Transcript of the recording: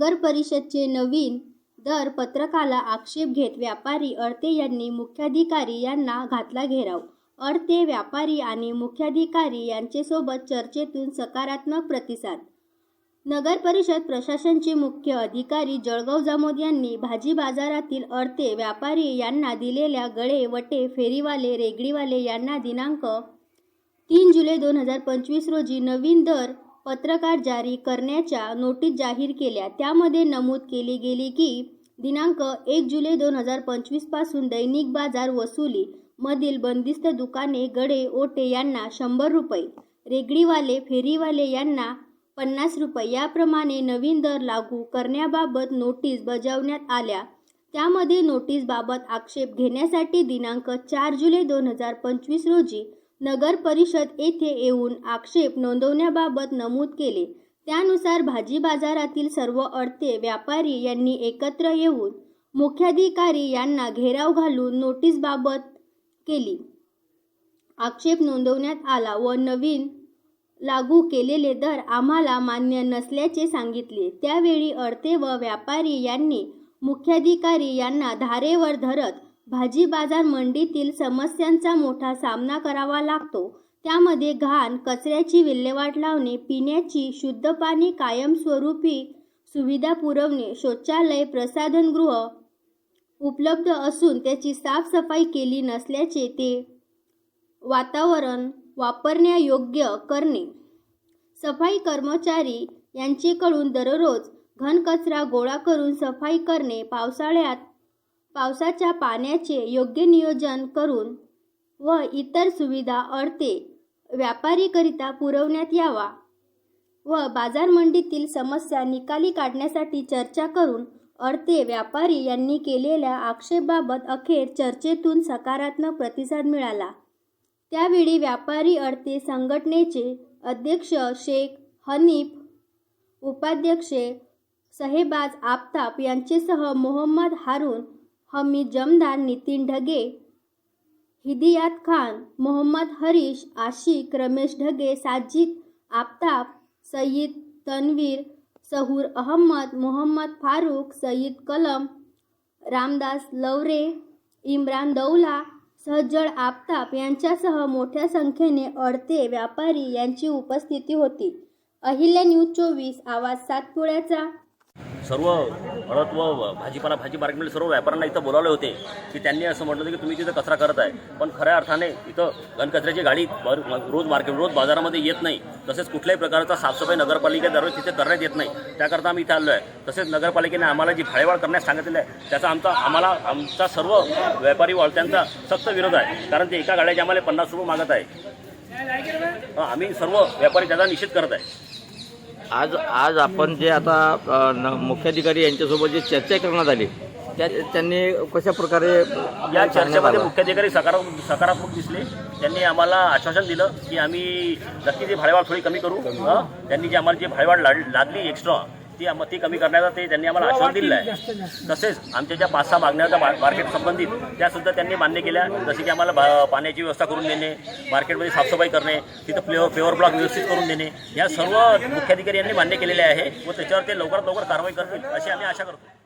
नगर परिषदचे नवीन दर पत्रकाला आक्षेप घेत व्यापारी अडते यांनी मुख्याधिकारी यांना घातला घेराव. अडते व्यापारी आणि मुख्याधिकारी यांचेसोबत चर्चेतून सकारात्मक प्रतिसाद. नगर परिषद प्रशासनचे मुख्य अधिकारी जळगाव जामोद यांनी भाजी बाजारातील अडते व्यापारी यांना दिलेल्या गळे वटे फेरीवाले रेगडीवाले यांना दिनांक तीन जुलै दोन हजार पंचवीस रोजी नवीन दर पत्रकार जारी करण्याच्या नोटीस जाहीर केल्या. त्यामध्ये नमूद केली गेली की दिनांक एक जुलै दोन हजार पंचवीसपासून दैनिक बाजार वसुली मधील बंदिस्त दुकाने गडे ओटे यांना शंभर रुपये रेगडीवाले फेरीवाले यांना पन्नास रुपये याप्रमाणे नवीन दर लागू करण्याबाबत नोटीस बजावण्यात आल्या. त्यामध्ये नोटीसबाबत आक्षेप घेण्यासाठी दिनांक चार जुलै दोन हजार पंचवीस रोजी नगर परिषद येथे येऊन आक्षेप नोंदवण्याबाबत नमूद केले. त्यानुसार भाजी बाजारातील सर्व अडते व्यापारी यांनी एकत्र येऊन मुख्याधिकारी यांना घेराव घालून नोटीसबाबत केली. आक्षेप नोंदवण्यात आला व नवीन लागू केलेले दर आम्हाला मान्य नसल्याचे सांगितले. त्यावेळी अडते व व्यापारी यांनी मुख्याधिकारी यांना धारेवर धरत भाजी बाजार मंडीतील समस्यांचा मोठा सामना करावा लागतो. त्यामध्ये घाण कचऱ्याची विल्हेवाट लावणे पिण्याची शुद्ध पाणी कायमस्वरूपी सुविधा पुरवणे शौचालय प्रसाधनगृह उपलब्ध असून त्याची साफसफाई केली नसल्याचे ते वातावरण वापरण्यायोग्य करणे. सफाई कर्मचारी यांचेकडून दररोज घनकचरा गोळा करून सफाई करणे पावसाळ्यात पावसाच्या पाण्याचे योग्य नियोजन करून व इतर सुविधा अडते व्यापारीकरिता पुरवण्यात यावा. व बाजारमंडीतील समस्या निकाली काढण्यासाठी चर्चा करून अडते व्यापारी यांनी केलेल्या आक्षेपाबाबत अखेर चर्चेतून सकारात्मक प्रतिसाद मिळाला. त्यावेळी व्यापारी अडते संघटनेचे अध्यक्ष शेख हनीफ उपाध्यक्षे सहेबाज आफताब यांचेसह मोहम्मद हारून हमी जमदार नितीन ढगे. हिदियात खान मोहम्मद हरीश आशिक रमेश ढगे साजिद आफताब सय्यद तन्वीर सहूर अहमद मोहम्मद फारूक सय्यद कलम रामदास लवरे इम्रान दौला सहजळ आफताब यांच्यासह मोठ्या संख्येने अडते व्यापारी यांची उपस्थिती होती. अहिल्या न्यूज चोवीस आवाज सातपुड्याचा. सर्व हळद व भाजीपाला भाजी मार्केटमध्ये सर्व व्यापाऱ्यांना इथं बोलावले होते की त्यांनी असं म्हटलं होतं की तुम्ही तिथं कचरा करत आहे. पण खऱ्या अर्थाने इथं घनकचऱ्याची गाडी रोज मार्केट रोज बाजारामध्ये येत नाही. तसेच कुठल्याही प्रकारचा साफसफाई नगरपालिका दररोज तिथे करण्यात येत नाही. त्याकरता आम्ही इथे आलो आहे तसेच नगरपालिकेने आम्हाला जी भाडेवाढ करण्यास सांगितलेलं आहे त्याचा आमचा आम्हाला आमचा सर्व व्यापारी वाळत्यांचा सक्त विरोध आहे. कारण ते एका गाड्याचे आम्हाला पन्नास रुपये मागत आहे. आम्ही सर्व व्यापारी त्याचा निषेध करत आहे. आज आज आपण जे आता मुख्याधिकारी यांच्यासोबत जी चर्चा करण्यात आली त्या त्यांनी कशा प्रकारे या चर्चेमध्ये? मुख्याधिकारी सकारात्मक सकारात्मक दिसले त्यांनी आम्हाला आश्वासन दिलं की आम्ही नक्की ती भाडेवाढ थोडी कमी करू? त्यांनी जी आम्हाला जी भाडेवाढ लाड लादली एक्स्ट्रा ती ती कमी करण्याचा ते त्यांनी आम्हाला आश्वासन दिलेलं आहे. तसेच आमच्या ज्या पाच सहा मागण्या होत्या मा- मार्केट संबंधित त्यासुद्धा त्यांनी मान्य केल्या. जसे की आम्हाला पाण्याची व्यवस्था करून देणे मार्केटमध्ये साफसफाई करणे तिथं फ्लेवर फ्लेवर ब्लॉक व्यवस्थित करून देणे. या सर्व मुख्याधिकारी यांनी मान्य केलेले आहे व त्याच्यावर ते लवकरात लवकर कारवाई करतील अशी आम्ही आशा करतो.